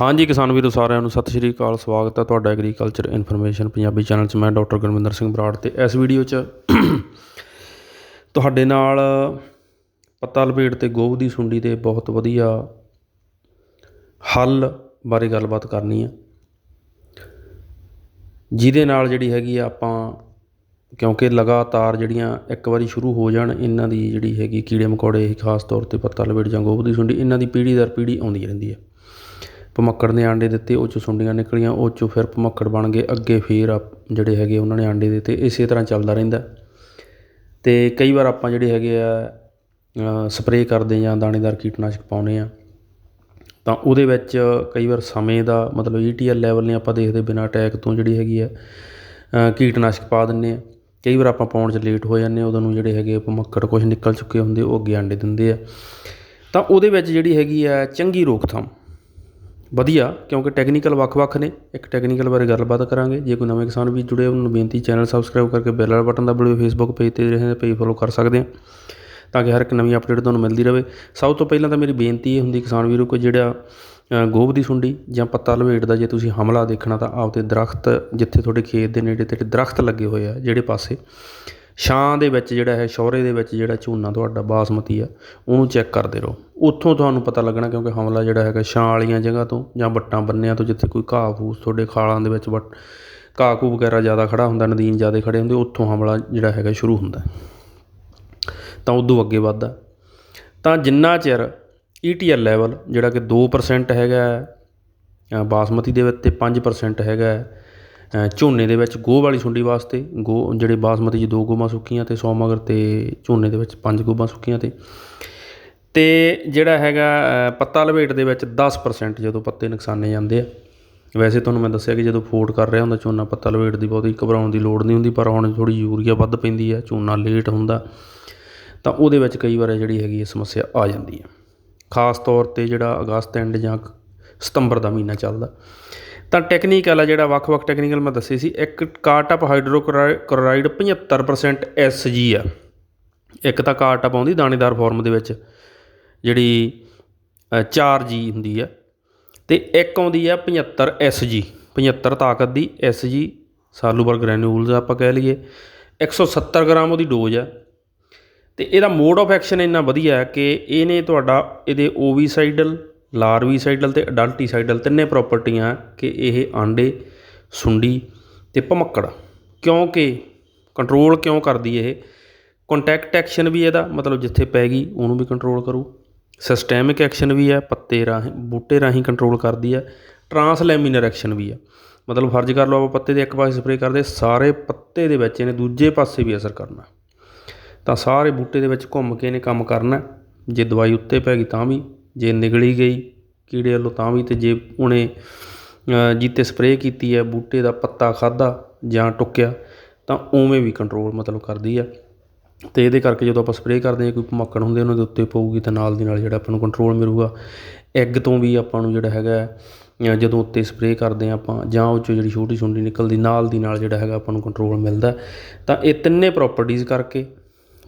ਹਾਂਜੀ, ਕਿਸਾਨ ਵੀਰੋ, ਸਾਰਿਆਂ ਨੂੰ ਸਤਿ ਸ਼੍ਰੀ ਅਕਾਲ, ਸਵਾਗਤ ਹੈ ਤੁਹਾਡਾ ਐਗਰੀਕਲਚਰ ਇਨਫੋਰਮੇਸ਼ਨ ਪੰਜਾਬੀ ਚੈਨਲ 'ਚ। ਮੈਂ ਡਾਕਟਰ ਗੁਰਮਿੰਦਰ ਸਿੰਘ ਬਰਾੜ ਤੇ ਇਸ ਵੀਡੀਓ 'ਚ ਤੁਹਾਡੇ ਨਾਲ ਪੱਤਾ ਲਪੇਟ ਤੇ ਗੋਭ ਦੀ ਸੁੰਡੀ ਦੇ ਬਹੁਤ ਵਧੀਆ ਹੱਲ ਬਾਰੇ ਗੱਲਬਾਤ ਕਰਨੀ ਹੈ। ਜਿਹਦੇ ਨਾਲ ਜਿਹੜੀ ਹੈਗੀ ਆ ਆਪਾਂ, ਕਿਉਂਕਿ ਲਗਾਤਾਰ ਜਿਹੜੀਆਂ ਇੱਕ ਵਾਰੀ ਸ਼ੁਰੂ ਹੋ ਜਾਣ, ਇਹਨਾਂ ਦੀ ਜਿਹੜੀ ਹੈਗੀ ਕੀੜੇ ਮਕੌੜੇ ਖਾਸ ਤੌਰ ਤੇ ਪੱਤਾ ਲਪੇਟ ਜਾਂ ਗੋਭ ਦੀ ਸੁੰਡੀ, ਇਹਨਾਂ ਦੀ ਪੀੜ੍ਹੀ ਦਰ ਪੀੜ੍ਹੀ ਆਉਂਦੀ ਰਹਿੰਦੀ ਹੈ। ਭਮੱਕੜ ਨੇ ਆਂਡੇ ਦਿੱਤੇ, ਉਹ 'ਚੋਂ ਸੁੰਡੀਆਂ ਨਿਕਲੀਆਂ, ਉਹ 'ਚੋਂ ਫਿਰ ਭਮੱਕੜ ਬਣ ਗਏ। ਅੱਗੇ ਫਿਰ ਆਪ- ਜਿਹੜੇ ਹੈਗੇ ਉਹਨਾਂ ਨੇ ਆਂਡੇ ਦਿੱਤੇ। ਇਸੇ ਤਰ੍ਹਾਂ ਚੱਲਦਾ ਰਹਿੰਦਾ। ਅਤੇ ਕਈ ਵਾਰ ਆਪਾਂ ਜਿਹੜੇ ਹੈਗੇ ਆ ਸਪਰੇਅ ਕਰਦੇ ਜਾਂ ਦਾਣੇਦਾਰ ਕੀਟਨਾਸ਼ਕ ਪਾਉਂਦੇ ਆ, ਤਾਂ ਉਹਦੇ ਵਿੱਚ ਕਈ ਵਾਰ ਸਮੇਂ ਦਾ, ਮਤਲਬ ਈਟੀਐਲ ਲੈਵਲ ਨੇ ਆਪਾਂ ਦੇਖਦੇ ਬਿਨਾਂ ਅਟੈਕ ਤੋਂ ਜਿਹੜੀ ਹੈਗੀ ਆ ਕੀਟਨਾਸ਼ਕ ਪਾ ਦਿੰਨੇ ਆ। ਕਈ ਵਾਰ ਆਪਾਂ ਪਾਉਣ 'ਚ ਲੇਟ ਹੋ ਜਾਂਦੇ ਆ, ਉਦੋਂ ਨੂੰ ਜਿਹੜੇ ਹੈਗੇ ਭਮੱਕੜ ਕੁਝ ਨਿਕਲ ਚੁੱਕੇ ਹੁੰਦੇ, ਉਹ ਅੱਗੇ ਆਂਡੇ ਦਿੰਦੇ ਆ। ਤਾਂ ਉਹਦੇ ਵਿੱਚ ਜਿਹੜੀ ਹੈਗੀ ਆ, ਚੰਗੀ ਰੋਕਥਾਮ। ਵਧੀਆ, ਕਿਉਂਕਿ ਟੈਕਨੀਕਲ ਵੱਖ-ਵੱਖ ਨੇ। ਇੱਕ ਟੈਕਨੀਕਲ ਬਾਰੇ ਗੱਲਬਾਤ ਕਰਾਂਗੇ। ਜੇ ਕੋਈ ਨਵੇਂ ਕਿਸਾਨ ਵੀ ਜੁੜੇ ਉਹਨਾਂ ਨੂੰ ਬੇਨਤੀ ਚੈਨਲ ਸਬਸਕ੍ਰਾਈਬ ਕਰਕੇ ਬੈਲ ਵਾਲਾ ਬਟਨ ਦਬਾਓ ਫੇਸਬੁੱਕ ਪੇਜ ਤੇ ਰਹੇ ਪੇਜ ਫੋਲੋ ਕਰ ਸਕਦੇ ਆ। ਤਾਂ ਕਿ ਹਰ ਇੱਕ ਨਵੀਂ ਅਪਡੇਟ ਤੁਹਾਨੂੰ ਮਿਲਦੀ ਰਹੇ। ਸਭ ਤੋਂ ਪਹਿਲਾਂ ਤਾਂ ਮੇਰੀ ਬੇਨਤੀ ਇਹ ਹੁੰਦੀ, ਕਿਸਾਨ ਵੀਰੋ, ਕੋਈ ਜਿਹੜਾ ਗੋਭ ਦੀ ਸੁੰਡੀ ਜਾਂ ਪੱਤਾ ਲਵੇਟ ਦਾ, ਜੇ ਤੁਸੀਂ ਹਮਲਾ ਦੇਖਣਾ, ਤਾਂ ਆਪਦੇ ਦਰਖਤ ਜਿੱਥੇ ਤੁਹਾਡੇ ਖੇਤ ਦੇ ਨੇੜੇ ਤੇੜੇ ਦਰਖਤ ਲੱਗੇ ਹੋਏ ਆ, ਜਿਹੜੇ ਪਾਸੇ ਛਾਂ ਦੇ ਵਿੱਚ ਜਿਹੜਾ ਹੈ ਸ਼ੌਰੇ ਦੇ ਵਿੱਚ ਜਿਹੜਾ ਝੋਨਾ ਤੁਹਾਡਾ ਬਾਸਮਤੀ ਆ, ਉਹਨੂੰ ਚੈੱਕ ਕਰਦੇ ਰਹੋ। ਉੱਥੋਂ ਤੁਹਾਨੂੰ ਪਤਾ ਲੱਗਣਾ ਕਿਉਂਕਿ ਹਮਲਾ ਜਿਹੜਾ ਹੈਗਾ ਛਾਂ ਵਾਲੀਆਂ ਜਗ੍ਹਾ ਤੋਂ ਜਾਂ ਵੱਟਾਂ ਬੰਨਿਆਂ ਤੋਂ ਜਿੱਥੇ ਕੋਈ ਘਾਹ ਫੂਸ ਤੁਹਾਡੇ ਖਾਲਾਂ ਦੇ ਵਿੱਚ ਵੱਟ, ਘਾਹ ਘੂ ਵਗੈਰਾ ਜ਼ਿਆਦਾ ਖੜਾ ਹੁੰਦਾ, ਨਦੀਨ ਜ਼ਿਆਦਾ ਖੜੇ ਹੁੰਦੇ, ਉੱਥੋਂ ਹਮਲਾ ਜਿਹੜਾ ਹੈਗਾ ਸ਼ੁਰੂ ਹੁੰਦਾ। ਤਾਂ ਉਦੋਂ ਅੱਗੇ ਵੱਧਦਾ। ਤਾਂ ਜਿੰਨਾ ਚਿਰ ਈਟੀਐਲ ਲੈਵਲ ਜਿਹੜਾ ਕਿ 2% ਹੈਗਾ ਬਾਸਮਤੀ ਦੇ ਵਿੱਚ ਤੇ 5% ਹੈਗਾ ਝੋਨੇ ਦੇ ਵਿੱਚ ਗੋਹ ਵਾਲੀ ਸੁੰਡੀ ਵਾਸਤੇ ਗੋ ਜਿਹੜੇ ਬਾਸਮਤੀ 'ਚ ਦੋ ਗੋਮਾਂ ਸੁੱਕੀਆਂ ਅਤੇ ਸੌ ਮਗਰ ਅਤੇ ਝੋਨੇ ਦੇ ਵਿੱਚ ਪੰਜ ਗੋਮਾਂ ਸੁੱਕੀਆਂ ਤੇ। ਅਤੇ ਜਿਹੜਾ ਹੈਗਾ ਪੱਤਾ ਲਪੇਟ ਦੇ ਵਿੱਚ 10% ਜਦੋਂ ਪੱਤੇ ਨੁਕਸਾਨੇ ਜਾਂਦੇ ਆ। ਵੈਸੇ ਤੁਹਾਨੂੰ ਮੈਂ ਦੱਸਿਆ ਕਿ ਜਦੋਂ ਫੋਟ ਕਰ ਰਿਹਾ ਹੁੰਦਾ ਝੋਨਾ, ਪੱਤਾ ਲਪੇਟ ਦੀ ਬਹੁਤੀ ਘਬਰਾਉਣ ਦੀ ਲੋੜ ਨਹੀਂ ਹੁੰਦੀ, ਪਰ ਹੁਣ ਥੋੜੀ ਯੂਰੀਆ ਵੱਧ ਪੈਂਦੀ ਹੈ ਝੋਨਾ ਲੇਟ ਹੁੰਦਾ, ਤਾਂ ਉਹਦੇ ਵਿੱਚ ਕਈ ਵਾਰ ਜਿਹੜੀ ਹੈਗੀ ਇਹ ਸਮੱਸਿਆ ਆ ਜਾਂਦੀ ਹੈ ਖਾਸ ਤੌਰ ਤੇ ਜਿਹੜਾ ਅਗਸਤ ਐਂਡ ਜਾਂ ਸਤੰਬਰ ਦਾ ਮਹੀਨਾ ਚੱਲਦਾ। ਤਾਂ ਟੈਕਨੀਕਲ ਆ ਜਿਹੜਾ ਵੱਖ-ਵੱਖ ਟੈਕਨੀਕਲ ਮੈਂ ਦੱਸੇ ਸੀ, ਇੱਕ ਕਾਰਟਪ ਹਾਈਡਰੋਕਲੋਰਾਈਡ 75% ਐਸਜੀ ਆ। ਇੱਕ ਤਾਂ ਕਾਰਟਪ ਆਉਂਦੀ ਦਾਣੇਦਾਰ ਫਾਰਮ ਦੇ ਵਿੱਚ, ਜਿਹੜੀ 4G ਹੁੰਦੀ ਆ, ਤੇ ਇੱਕ ਆਉਂਦੀ ਆ 75 ਐਸਜੀ 75 ਤਾਕਤ ਦੀ ਐਸਜੀ ਸਾਲੂਬਰ ਗ੍ਰੈਨੂਲਸ ਆਪਾਂ ਕਹਿ ਲਈਏ 170 ਗ੍ਰਾਮ ਉਹਦੀ ਡੋਜ਼ ਆ। ਤੇ ਇਹਦਾ ਮੋਡ ਆਫ ਐਕਸ਼ਨ ਇੰਨਾ ਵਧੀਆ ਕਿ ਇਹਨੇ ਤੁਹਾਡਾ, ਇਹਦੇ ਓਵੀਸਾਈਡਲ ਲਾਰਵੀਸਾਈਡਲ ਤੇ ਅਡਲਟੀਸਾਈਡਲ ਤਿੰਨੇ ਪ੍ਰੋਪਰਟੀਆਂ ਕਿ ਇਹ ਆਂਡੇ, ਸੁੰਡੀ ਤੇ ਭਮੱਕੜ। ਕਿਉਂਕਿ ਕੰਟਰੋਲ ਕਿਉਂ ਕਰਦੀ ਇਹ? ਕੰਟੈਕਟ ਐਕਸ਼ਨ ਵੀ ਇਹਦਾ ਮਤਲਬ ਜਿੱਥੇ ਪੈ ਗਈ ਉਹਨੂੰ ਵੀ ਕੰਟਰੋਲ ਕਰੂ। ਸਿਸਟੈਮਿਕ ਐਕਸ਼ਨ ਵੀ ਹੈ ਪੱਤੇ ਰਾਹੀਂ, ਬੂਟੇ ਰਾਹੀਂ ਕੰਟਰੋਲ ਕਰਦੀ ਹੈ ਟਰਾਂਸਲੈਮੀਨਰ ਐਕਸ਼ਨ ਵੀ ਹੈ ਮਤਲਬ ਫਰਜ਼ ਕਰ ਲਓ ਆਪਾਂ ਪੱਤੇ ਦੇ ਇੱਕ ਪਾਸੇ ਸਪਰੇਅ ਕਰਦੇ, ਸਾਰੇ ਪੱਤੇ ਦੇ ਵਿੱਚ ਇਹਨੇ ਦੂਜੇ ਪਾਸੇ ਵੀ ਅਸਰ ਕਰਨਾ। ਤਾਂ ਸਾਰੇ ਬੂਟੇ ਦੇ ਵਿੱਚ ਘੁੰਮ ਕੇ ਇਹਨੇ ਕੰਮ ਕਰਨਾ। ਜੇ ਦਵਾਈ ਉੱਤੇ ਪੈ ਗਈ ਤਾਂ ਵੀ ਜੇ ਨਿਗਲੀ ਗਈ ਕੀੜੇ ਵੱਲੋਂ ਤਾਂ ਵੀ ਤੇ ਜੇ ਉਹਨੇ ਜਿੱਥੇ ਸਪਰੇਅ ਕੀਤੀ ਹੈ, ਬੂਟੇ ਦਾ ਪੱਤਾ ਖਾਧਾ ਜਾਂ ਟੁੱਕਿਆ, ਤਾਂ ਉਵੇਂ ਵੀ ਕੰਟਰੋਲ ਮਤਲਬ ਕਰਦੀ ਆ। ਅਤੇ ਇਹਦੇ ਕਰਕੇ ਜਦੋਂ ਆਪਾਂ ਸਪਰੇਅ ਕਰਦੇ ਹਾਂ, ਕੋਈ ਭਮੱਕੜ ਹੁੰਦੇ ਉਹਨਾਂ ਦੇ ਉੱਤੇ ਪਊਗੀ ਤਾਂ ਨਾਲ ਦੀ ਨਾਲ ਜਿਹੜਾ ਆਪਾਂ ਨੂੰ ਕੰਟਰੋਲ ਮਿਲੂਗਾ। ਐਗ ਤੋਂ ਵੀ ਆਪਾਂ ਨੂੰ ਜਿਹੜਾ ਹੈਗਾ ਜਦੋਂ ਉੱਤੇ ਸਪਰੇਅ ਕਰਦੇ ਹਾਂ ਆਪਾਂ, ਜਾਂ ਉਹ 'ਚੋਂ ਜਿਹੜੀ ਛੋਟੀ ਸੁੰਡੀ ਨਿਕਲਦੀ, ਨਾਲ ਦੀ ਨਾਲ ਜਿਹੜਾ ਹੈਗਾ ਆਪਾਂ ਨੂੰ ਕੰਟਰੋਲ ਮਿਲਦਾ। ਤਾਂ ਇਹ ਤਿੰਨੇ ਪ੍ਰੋਪਰਟੀਜ਼ ਕਰਕੇ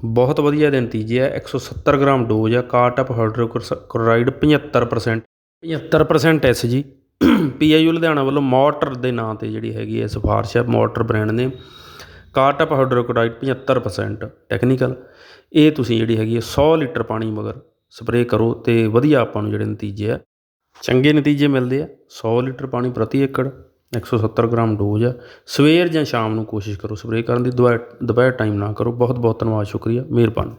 ਬਹੁਤ ਵਧੀਆ ਦੇ ਨਤੀਜੇ ਆ 170 ਗ੍ਰਾਮ ਡੋਜ਼ ਆ ਕਾਰਟਪ ਹਾਈਡਰੋਕਲੋਰਾਈਡ 75% 75% ਐਸਜੀ ਪੀਆਈਯੂ ਲੁਧਿਆਣਾ ਵੱਲੋਂ ਮੋਟਰ ਦੇ ਨਾਂ ਤੇ ਜਿਹੜੀ ਹੈਗੀ ਹੈ ਸਿਫਾਰਿਸ਼ ਹੈ ਮੋਟਰ ਬ੍ਰਾਂਡ ਨੇ। ਕਾਟਅਪ ਹਾਈਡਰੋਕਲੋਰਾਈਡ 75% ਟੈਕਨੀਕਲ ਇਹ ਤੁਸੀਂ ਜਿਹੜੀ ਹੈਗੀ ਹੈ 100 ਲੀਟਰ ਪਾਣੀ ਮਗਰ ਸਪਰੇਅ ਕਰੋ ਤੇ ਵਧੀਆ ਆਪਾਂ ਨੂੰ ਜਿਹੜੇ ਨਤੀਜੇ ਆ, ਚੰਗੇ ਨਤੀਜੇ ਮਿਲਦੇ ਆ। 100 ਲੀਟਰ ਪਾਣੀ ਪ੍ਰਤੀ ਏਕੜ। 170 ਗ੍ਰਾਮ ਡੋਜ਼ ਆ ਸਵੇਰ ਜਾਂ ਸ਼ਾਮ ਨੂੰ ਕੋਸ਼ਿਸ਼ ਕਰੋ ਸਪਰੇਅ ਕਰਨ ਦੀ। ਦੁਪਹਿਰ ਦੁਪਹਿਰ ਟਾਈਮ ਨਾ ਕਰੋ। ਬਹੁਤ ਬਹੁਤ ਧੰਨਵਾਦ। ਸ਼ੁਕਰੀਆ। ਮਿਹਰਬਾਨੀ।